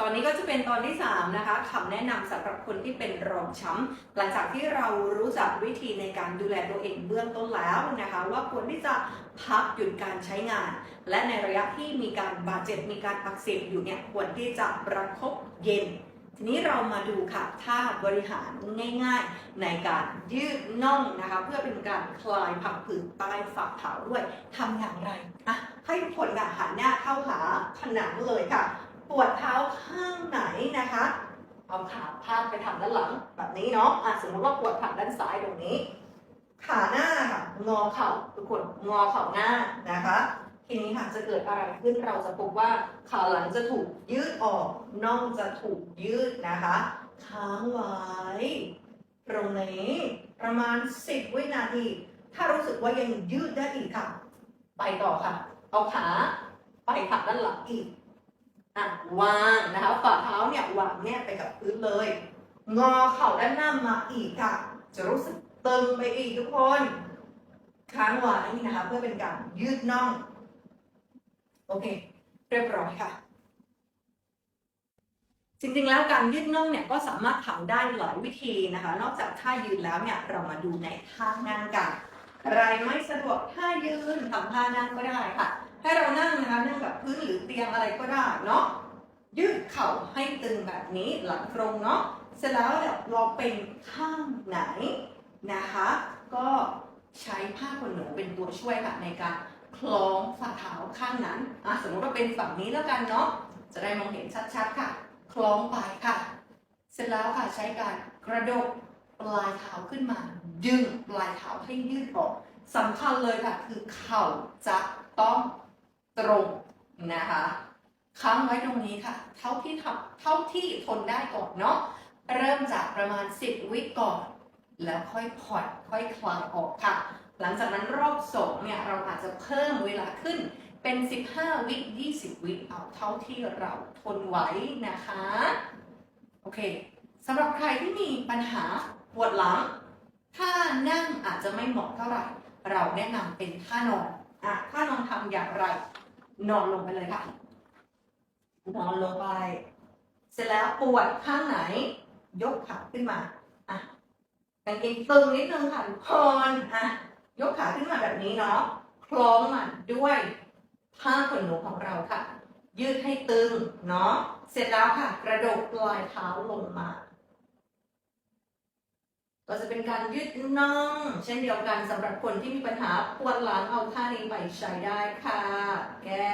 ตอนนี้ก็จะเป็นตอนที่ 3 นะคะคำแนะนำสำหรับคนที่เป็นรองช้ำหลังจากที่เรารู้จักวิธีในการดูแลตัวเองเบื้องต้นแล้วนะคะ ว่าควรที่จะพักหยุดการใช้งาน และในระยะที่มีการบาดเจ็บมีการอักเสบอยู่เนี่ยควรที่จะประคบเย็น ทีนี้เรามาดูค่ะท่าบริหารง่ายๆ ในการยืดน่องนะคะ เพื่อเป็นการคลายผังผืดใต้ฝ่าเท้าด้วยทำอย่างไรอะให้ทุกคนค่ะหันหน้าเข้าหาผนังเลยค่ะ ปวดเท้าข้างไหนนะคะ เอาขาพาดไปทางด้านหลังแบบนี้เนาะอะสมมติว่าปวดทางด้านซ้ายตรงนี้ ขาหน้าค่ะงอเข่าทุกคนงอเข่าหน้านะคะ ทีนี้ค่ะจะเกิดอะไรขึ้นเราจะพบว่าขาหลังจะถูกยืดออกน่องจะถูกยืดนะคะค้างไว้ตรงนี้ประมาณ 10 วินาที ถ้ารู้สึกว่ายังยืดได้อีกค่ะ ไปต่อค่ะ เอาขา ไปถักด้านหลังอีก อะวางนะคะฝ่าเท้าเนี่ยวางแนบไปกับพื้นเลย งอเข่าด้านหน้ามาอีกค่ะ จะรู้สึกตึงไปอีกทุกคนค้างไว้นะคะเพื่อเป็นการยืดน่อง โอเค เรียบร้อยค่ะ จริงๆแล้วการยืดน่องเนี่ยก็สามารถทำได้หลายวิธีนะคะ นอกจากท่ายืนแล้วเนี่ยเรามาดูในท่านั่งกัน ใครไม่สะดวกท่ายืนทำท่านั่งก็ได้ค่ะ ให้เรานั่งนะคะนั่งกับพื้นหรือเตียงอะไรก็ได้เนาะยืดเข่าให้ตึงแบบนี้หลังตรงเนาะเสร็จแล้วเนี่ยเราเป็นข้างไหนนะคะ ก็ใช้ผ้าขนหนูเป็นตัวช่วยค่ะในการคล้องฝ่าเท้าข้างนั้นอะสมมติว่าเป็นฝั่งนี้แล้วกันเนาะจะได้มองเห็นชัดๆค่ะ คล้องไปค่ะ เสร็จแล้วค่ะใช้การกระดก ปลายเท้าขึ้นมา ดึงปลายเท้าให้ยืดออกสำคัญเลยค่ะ คือเข่าจะต้องตรงนะคะค้างไว้ตรงนี้ค่ะ เท่าที่ทำเท่าที่ทนได้ก่อนเนาะเริ่มจากประมาณ 10 วิก่อน แล้วค่อยผ่อนค่อยคลายออกค่ะ หลังจากนั้นรอบสองเนี่ยเราอาจจะเพิ่มเวลาขึ้นเป็น 15 วิ 20 วิเอาเท่าที่เราทนไหวนะคะ โอเคสำหรับใครที่มีปัญหา วดหลังถ้านั่งอาจจะไม่เหมาะเท่าไหร่ เราแนะนำเป็นท่านอนอะท่านอนทำอย่างไร นอนลงไปเลยค่ะ นอนลงไป เสร็จแล้วปวดข้างไหน ยกขาขึ้นมาอะกางเกงตึงนิดนึงค่ะทุกคนอะยกขาขึ้นมาแบบนี้เนาะคล้องมันด้วยผ้าขนหนูของเราค่ะ ยืดให้ตึงเนาะเสร็จแล้วค่ะ กระดกปลายเท้าลงมา ก็จะเป็นการยืดน่อง เช่นเดียวกันสำหรับคนที่มีปัญหาปวดหลังเอาท่านี้ไปใช้ได้ค่ะ แก้